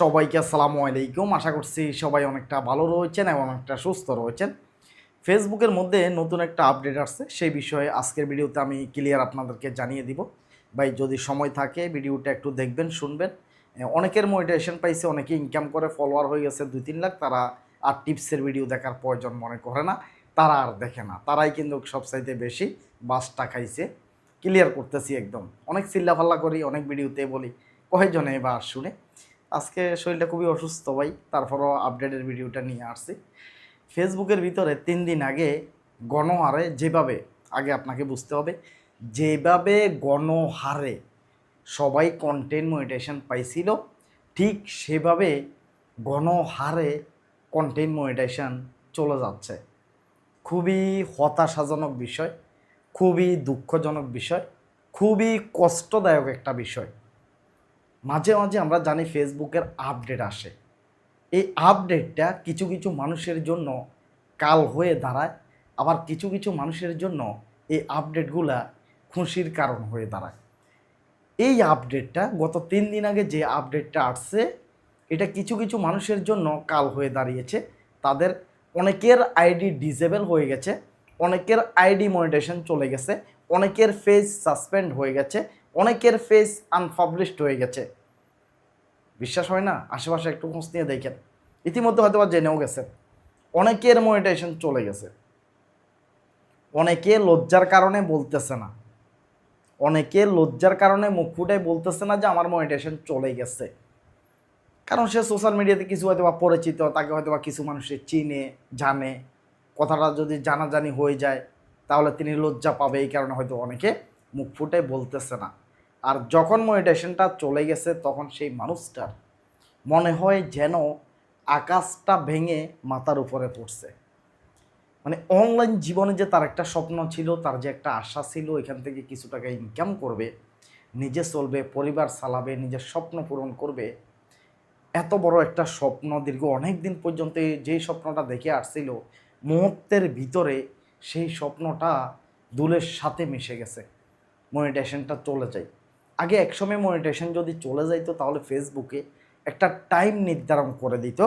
সবাইকে আসসালামু আলাইকুম। আশা করছি সবাই অনেকটা ভালো রয়েছেন এবং অনেকটা সুস্থ রয়েছেন। ফেসবুকের মধ্যে নতুন একটা আপডেট আসছে, সেই বিষয়ে আজকের ভিডিওতে আমি ক্লিয়ার আপনাদেরকে জানিয়ে দিব। ভাই, যদি সময় থাকে, ভিডিওটা একটু দেখবেন, শুনবেন। অনেকের মোটিভেশন পাইছে, অনেকে ইনকাম করে ফলোয়ার হয়ে গেছে দুই তিন লাখ, তারা আর টিপসের ভিডিও দেখার প্রয়োজন মনে করে না। তারা আর দেখে না। তারাই কিন্তু সবচাইতে বেশি বাসটা খাইছে। ক্লিয়ার করতেছি একদম। অনেক চিল্লাফাল্লা করি, অনেক ভিডিওতে বলি কয়েকজনে এবার শুনে। আজকে শরীরটা খুবই অসুস্থ ভাই, তারপরও আপডেটের ভিডিওটা নিয়ে আসছি। ফেসবুকের ভিতরে তিন দিন আগে গণহারে যেভাবে, আগে আপনাকে বুঝতে হবে, যেভাবে গণহারে সবাই কন্টেন্ট মনিটেশন পাইছিল, ঠিক সেভাবে গণহারে কন্টেন্ট মনিটেশন চলে যাচ্ছে। খুবই হতাশাজনক বিষয়, খুবই দুঃখজনক বিষয়, খুবই কষ্টদায়ক একটা বিষয়। মাঝে মাঝে আমরা জানি ফেসবুকের আপডেট আসে। এই আপডেটটা কিছু কিছু মানুষের জন্য কাল হয়ে দাঁড়ায়, আবার কিছু কিছু মানুষের জন্য এই আপডেটগুলা খুশির কারণ হয়ে দাঁড়ায়। এই আপডেটটা, গত তিন দিন আগে যে আপডেটটা আসছে, এটা কিছু কিছু মানুষের জন্য কাল হয়ে দাঁড়িয়েছে। তাদের অনেকের আইডি ডিসেবল হয়ে গেছে, অনেকের আইডি মনিটেশন চলে গেছে, অনেকের ফেস সাসপেন্ড হয়ে গেছে অনেকের ফেস আনপাবলিশড হয়ে গেছে। বিশ্বাস হয় না? আশেপাশে একটু খোঁজ নিয়ে দেখেন। ইতিমধ্যে হয়তো জেনেও গেছে অনেকের মনিটেশন চলে গেছে। অনেকে লজ্জার কারণে বলতেছে না। অনেকে লজ্জার কারণে মুখ ফুটাই বলতেছে না যে আমার মনিটেশন চলে গেছে। কারণ সে সোশ্যাল মিডিয়াতে কিছু হয়তো বা পরিচিত, তাকে হয়তো বা কিছু মানুষে চিনে, জানে। কথাটা যদি জানাজানি হয়ে যায়, তাহলে তিনি লজ্জা পাবে। এই কারণে হয়তো অনেকে মুখ ফুটে বলতেছে না। আর যখন মনিটেশনটা চলে গেছে, তখন সেই মানুষটার মনে হয় যেন আকাশটা ভেঙে মাথার উপরে পড়ছে। মানে অনলাইন জীবনে যে তার একটা স্বপ্ন ছিল, তার যে একটা আশা ছিল, এখান থেকে কিছু টাকা ইনকাম করবে, নিজে চলবে, পরিবার চালাবে, নিজের স্বপ্ন পূরণ করবে, এত বড় একটা স্বপ্ন দীর্ঘ অনেক দিন পর্যন্ত যেই স্বপ্নটা দেখে আসছিল, মুহূর্তের ভিতরে সেই স্বপ্নটা দুলের সাথে মিশে গেছে। মনিটেশনটা চলে যায়। আগে একসময় মনিটেশন যদি চলে যাইতো, তাহলে ফেসবুকে একটা টাইম নির্ধারণ করে দিত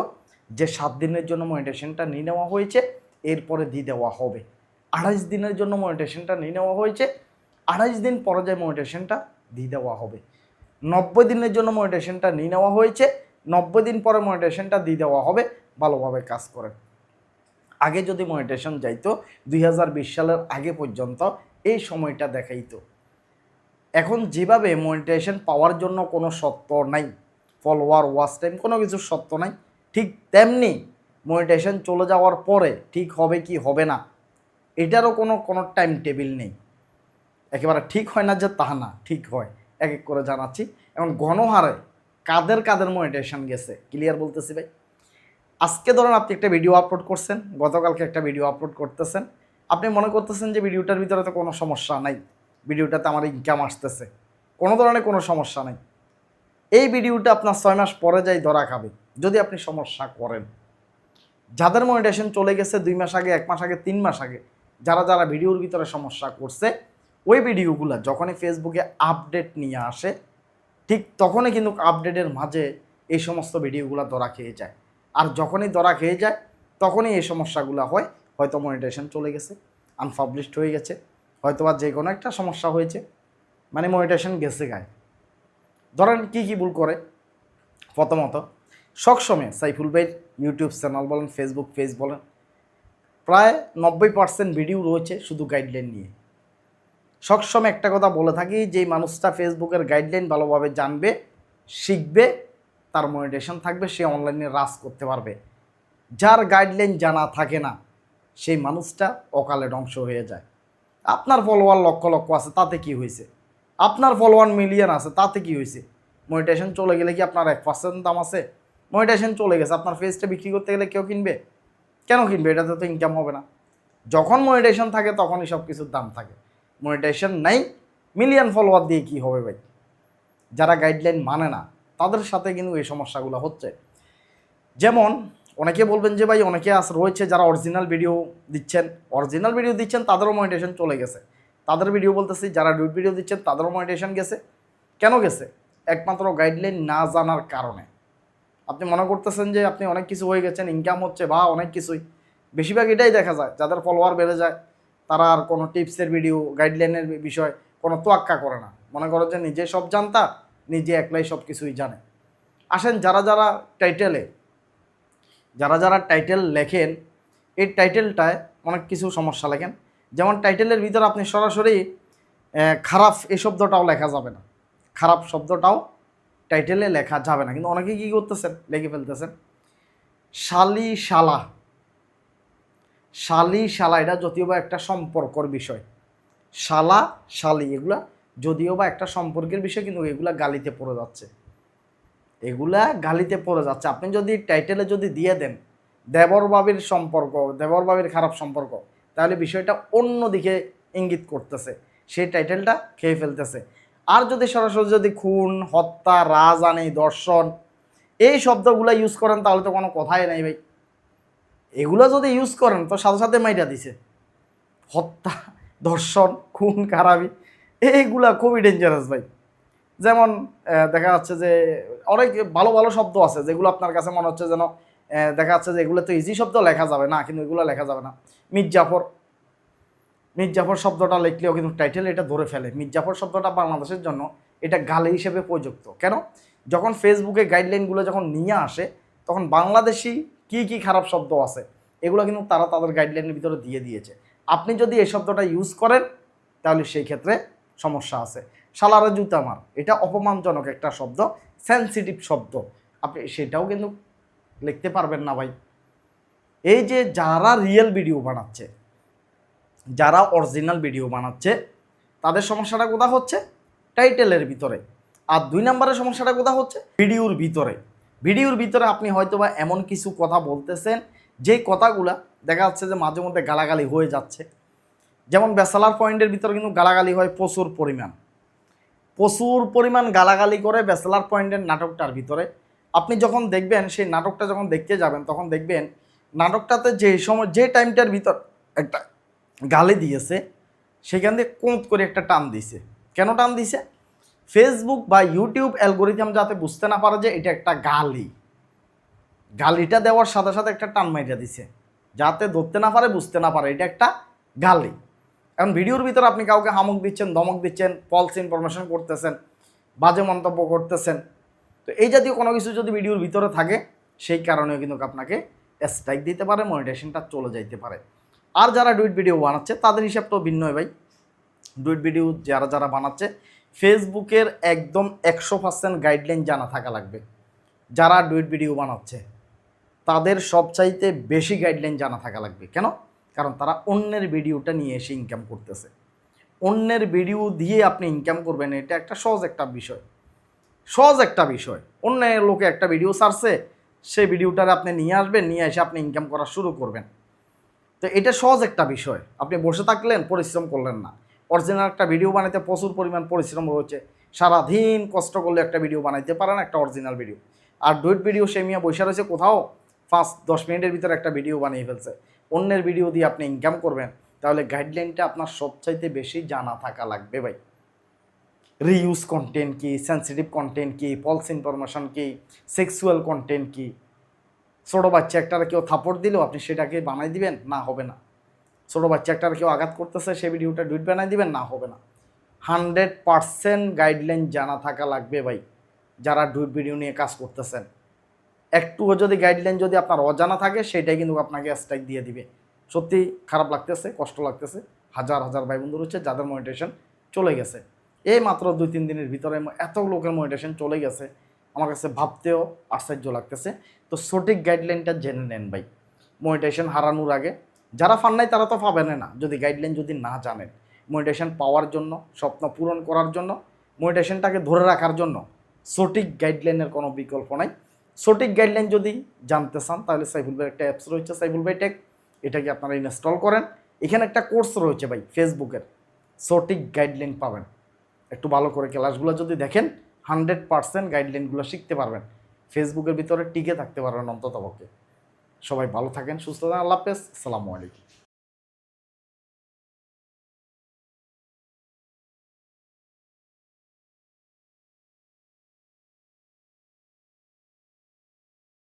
যে সাত দিনের জন্য মনিটেশনটা নিয়ে নেওয়া হয়েছে, এরপরে দিয়ে দেওয়া হবে। আড়াইশ দিনের জন্য মনিটেশনটা নিয়ে নেওয়া হয়েছে, আড়াইশ দিন পরে যায় মনিটেশনটা দিয়ে দেওয়া হবে। নব্বই দিনের জন্য মনিটেশনটা নিয়ে নেওয়া হয়েছে, নব্বই দিন পরে মনিটেশনটা দিয়ে দেওয়া হবে, ভালোভাবে কাজ করে আগে যদি মনিটেশন যাইতো, দুই হাজার বিশ সালের আগে পর্যন্ত এই সময়টা দেখাইতো। এখন যেভাবে মনিটেশন পাওয়ার জন্য কোনো সত্য নাই ফলোয়ার ওয়াচ টাইম কোনো কিছু সত্য নাই, ঠিক তেমনি মনিটেশন চলে যাওয়ার পরে ঠিক হবে কি হবে না, এটারও কোনো কোনো টাইম টেবিল নেই। একেবারে ঠিক হয় না যে তাহা না, ঠিক হয়। এক এক করে জানাচ্ছি। এখন গণহারে কাদের কাদের মনিটেশন গেছে? ক্লিয়ার বলতেছি ভাই? আজকে ধরুন আপনি একটা ভিডিও আপলোড করছেন, গতকালকে একটা ভিডিও আপলোড করতেছেন। আপনি মনে করতেছেন যে ভিডিওটার ভিতরে তো কোনো সমস্যা নাই। ভিডিওটাতে আমার ইনকাম আসতেছে। কোনো ধরনের কোনো সমস্যা নেই। এই ভিডিওটা আপনার ছয় মাস পরে যাই ধরা খাবে, যদি আপনি সমস্যা করেন। যাদের মনিটেশন চলে গেছে দুই মাস আগে, এক মাস আগে, তিন মাস আগে, যারা যারা ভিডিওর ভিতরে সমস্যা করছে, ওই ভিডিওগুলো যখনই ফেসবুকে আপডেট নিয়ে আসে, ঠিক তখনই কিন্তু আপডেটের মাঝে এই সমস্ত ভিডিওগুলো ধরা খেয়ে যায়। আর যখনই ধরা খেয়ে যায়, তখনই এই সমস্যাগুলো হয়। হয়তো মনিটেশন চলে গেছে আনপাবলিশড হয়ে গেছে। হয়তো বা যে কোনো একটা সমস্যা হয়েছে। মানে মনিটেশন গেছে গায়ে। ধরেন কি কি ভুল করে? প্রথমত, সবসময় সাইফুল ভাইয়ের ইউটিউব চ্যানেল বলেন ফেসবুক পেজ বলেন, প্রায় নব্বই পার্সেন্ট ভিডিও রয়েছে শুধু গাইডলাইন নিয়ে। সবসময় একটা কথা বলে থাকি যে মানুষটা ফেসবুকের গাইডলাইন ভালোভাবে জানবে, শিখবে, তার মনিটেশন থাকবে, সে অনলাইনে রাজ করতে পারবে। যার গাইডলাইন জানা থাকে না, সেই মানুষটা অকালে ধ্বংস হয়ে যায়। আপনার ফলোয়ার লক্ষ লক্ষ আছে, তাতে কি হয়েছে? আপনার ফলোয়ার মিলিয়ন আছে, তাতে কি হয়েছে? মনিটেশন চলে গেলে কি আপনার এক পার্সেন্ট দাম আছে? মনিটেশন চলে গেছে, আপনার ফেসটা বিক্রি করতে গেলে কেউ কিনবে? কেন কিনবে? এটাতে তো ইনকাম হবে না। যখন মনিটেশন থাকে, তখনই সব কিছুর দাম থাকে। মনিটেশন নাই মিলিয়ন ফলোয়ার দিয়ে কি হবে ভাই? যারা গাইডলাইন মানে না, তাদের সাথে কিন্তু এই সমস্যাগুলো হচ্ছে। যেমন অনেকে বলবেন যে ভাই, অনেকে আস, রয়েছে যারা অরিজিনাল ভিডিও দিচ্ছেন। অরিজিনাল ভিডিও দিচ্ছেন, তাদেরও মনিটেশন চলে গেছে। তাদের ভিডিও বলতেছি, যারা ডুট ভিডিও দিচ্ছেন, তাদেরও মনিটেশন গেছে। কেন গেছে? একমাত্র গাইডলাইন না জানার কারণে। আপনি মনে করতেছেন যে আপনি অনেক কিছু হয়ে গেছেন ইনকাম হচ্ছে বা অনেক কিছুই। বেশিরভাগ এটাই দেখা যায়, যাদের ফলোয়ার বেড়ে যায়, তারা আর কোনো টিপসের ভিডিও গাইডলাইনের বিষয় কোনো তোয়াক্কা করে না। মনে করো যে নিজে সব জানতা, নিজে একলাই সব কিছুই জানে। আসেন যারা যারা টাইটেলে যারা যারা টাইটেল লেখেন, এই টাইটেলটায় অনেক কিছু সমস্যা লেখেন। যেমন টাইটেলের ভিতরে আপনি সরাসরি খারাপ এই শব্দটাও লেখা যাবে না। খারাপ শব্দটাও টাইটেলে লেখা যাবে না। কিন্তু অনেকে কী করতেছেন? লেখে ফেলতেছেন। শালি শালা শালি শালা এটা যদিও বা একটা সম্পর্কর বিষয়। শালা, শালি, এগুলা যদিও বা একটা সম্পর্কের বিষয়, কিন্তু এগুলা গালিতে পড়ে যাচ্ছে। এগুলা গালিতে পড়ে যাচ্ছে। আপনি যদি টাইটেলে যদি দিয়ে দেন, দেবর বাবির সম্পর্ক, দেবর বাবির খারাপ সম্পর্ক, তাহলে বিষয়টা অন্য দিকে ইঙ্গিত করতেছে। সেই টাইটেলটা খেয়ে ফেলতেছে। আর যদি সরাসরি যদি খুন, হত্যা রাজআনি দর্শন, এই শব্দগুলো ইউজ করেন, তাহলে তো কোনো কথাই নাই ভাই। এগুলো যদি ইউজ করেন, তো সাথে সাথে মাইটা দিছে। হত্যা ধর্ষণ খুন, খারাপি, এইগুলা খুবই ডেঞ্জারাস ভাই। যেমন দেখা যাচ্ছে যে অনেক ভালো ভালো শব্দ আছে, যেগুলো আপনার কাছে মনে হচ্ছে যেন দেখা যাচ্ছে যে এগুলো তো ইজি শব্দ লেখা যাবে না, কিন্তু এগুলো লেখা যাবে না। মির্জাফর মির্জাফর শব্দটা লিখলেও কিন্তু টাইটেল এটা ধরে ফেলে। মির্জাফর শব্দটা বাংলাদেশের জন্য এটা গালি হিসেবে প্রযুক্ত। কেন? যখন ফেসবুকে গাইডলাইনগুলো যখন নিয়ে আসে, তখন বাংলাদেশি কি কি খারাপ শব্দ আছে, এগুলো কিন্তু তারা তাদের গাইডলাইনের ভিতরে দিয়ে দিয়েছে। আপনি যদি এই শব্দটা ইউজ করেন, তাহলে সেই ক্ষেত্রে সমস্যা আছে। শালারা জুতা মার। এটা অপমানজনক একটা শব্দ সেন্সিটিভ শব্দ। আপনি সেটাও কিন্তু লিখতে পারবেন না ভাই। এই যে যারা রিয়েল ভিডিও বানাচ্ছে, যারা অরিজিনাল ভিডিও বানাচ্ছে, তাদের সমস্যাটা কোথা হচ্ছে? টাইটেলের ভিতরে। আর দুই নম্বরের সমস্যাটা কোথা হচ্ছে? ভিডিওর ভিতরে। ভিডিওর ভিতরে আপনি হয়তোবা এমন কিছু কথা বলতেছেন, যে কথাগুলা দেখা যাচ্ছে যে মাঝে মধ্যে গালাগালি হয়ে যাচ্ছে। যেমন ব্যাচেলার পয়েন্টের ভিতরে কিন্তু গালাগালি হয় প্রচুর পরিমাণ। প্রচুর পরিমাণ গালাগালি করে ব্যাচেলার পয়েন্টের নাটকটার ভিতরে। আপনি যখন দেখবেন, সেই নাটকটা যখন দেখতে যাবেন, তখন দেখবেন নাটকটাতে যে সময়, যে টাইমটার ভিতর একটা গালি দিয়েছে, সেখান থেকে কোঁত করে একটা টান দিছে কেন টান দিছে ফেসবুক বা ইউটিউব অ্যালগোরিদম যাতে বুঝতে না পারে যে এটা একটা গালি। গালিটা দেওয়ার সাথে সাথে একটা টান মাইটা দিছে যাতে ধরতে না পারে, বুঝতে না পারে, এটা একটা গালি। এখন ভিডিওর ভিতরে আপনি কাউকে হামক দিচ্ছেন, ধমক দিচ্ছেন ফলস ইনফরমেশন করতেছেন, বাজে মন্তব্য করতেছেন, তো এই জাতীয় কোনো কিছু যদি ভিডিওর ভিতরে থাকে, সেই কারণেও কিন্তু আপনাকে স্ট্রাইক দিতে পারে মনিটেশনটা চলে যাইতে পারে। আর যারা ডুইট ভিডিও বানাচ্ছে, তাদের হিসাবটাও ভিন্ন হয় ভাই। ডুইট ভিডিও যারা যারা বানাচ্ছে, ফেসবুকের একদম একশো পার্সেন্ট গাইডলাইন জানা থাকা লাগবে। যারা ডুইট ভিডিও বানাচ্ছে, তাদের সবচাইতে বেশি গাইডলাইন জানা থাকা লাগবে। কেন? কারণ তারা অন্যের ভিডিওটা নিয়ে এসে ইনকাম করতেছে। অন্যের ভিডিও দিয়ে আপনি ইনকাম করবেন, এটা একটা সহজ একটা বিষয়। সহজ একটা বিষয়। অন্য লোকে একটা ভিডিও সারছে সেই ভিডিওটারে আপনি নিয়ে আসবেন, নিয়ে এসে আপনি ইনকাম করা শুরু করবেন। তো এটা সহজ একটা বিষয়। আপনি বসে থাকলেন, পরিশ্রম করলেন না। অরিজিনাল একটা ভিডিও বানাইতে প্রচুর পরিমাণ পরিশ্রম রয়েছে। সারাদিন কষ্ট করলে একটা ভিডিও বানাইতে পারেন, একটা অরিজিনাল ভিডিও। আর ডুইট ভিডিও সে মিয়া বসে রয়েছে কোথাও, পাঁচ, দশ মিনিটের ভিতরে একটা ভিডিও বানিয়ে ফেলছে। অন্যের ভিডিও দিয়ে আপনি ইনকাম করবেন, তাহলে গাইডলাইনটা আপনার সবচাইতে বেশি জানা থাকা লাগবে ভাই। রিইউজ কন্টেন্ট কি সেন্সিটিভ কন্টেন্ট কি ফলস ইনফরমেশন কি সেক্সুয়াল কন্টেন্ট কি? ছোটো বাচ্চা একটার কেউ থাপড় দিলেও আপনি সেটাকে বানাই দিবেন? না, হবে না। ছোটো বাচ্চা একটার কেউ আঘাত করতেছে সেই ভিডিওটা ডুইট বানাই দিবেন? না, হবে না। হান্ড্রেড পারসেন্ট গাইডলাইন জানা থাকা লাগবে ভাই, যারা ডুইট ভিডিও নিয়ে কাজ করতেছেন। একটুও যদি গাইডলাইন যদি আপনার অজানা থাকে, সেটাই কিন্তু আপনাকে স্ট্রাইক দিয়ে দিবে। সত্যি খারাপ লাগতেছে, কষ্ট লাগতেছে। হাজার হাজার ভাই বন্ধু রয়েছে যাদের মনিটেশন চলে গেছে। এই মাত্র দুই, তিন দিনের ভিতরে এত লোকের মনিটেশন চলে গেছে, আমার কাছে ভাবতেও আশ্চর্য লাগতেছে। তো সঠিক গাইডলাইনটা জেনে নেন ভাই। মনিটেশন হারানোর আগে, যারা ফান নাই তারা তো পাবেন না। যদি গাইডলাইন যদি না জানেন মনিটেশন পাওয়ার জন্য, স্বপ্ন পূরণ করার জন্য মনিটেশনটাকে ধরে রাখার জন্য সঠিক গাইডলাইনের কোনো বিকল্প নাই। সঠিক গাইডলাইন যদি জানতে চান, তাহলে সাইফুল ভাই একটা অ্যাপস রয়েছে, সাইফুল ভাই টেক এটাকে আপনারা ইনস্টল করেন। এখানে একটা কোর্স রয়েছে ভাই ফেসবুকের সঠিক গাইডলাইন পাবেন। একটু ভালো করে ক্লাসগুলো যদি দেখেন হান্ড্রেড পারসেন্ট গাইডলাইনগুলো শিখতে পারবেন। ফেসবুকের ভিতরে টিকে থাকতে পারবেন অন্ততপক্ষে। সবাই ভালো থাকেন, সুস্থ থাকেন, আল্লাহ হাফেজ, আসসালামু আলাইকুম।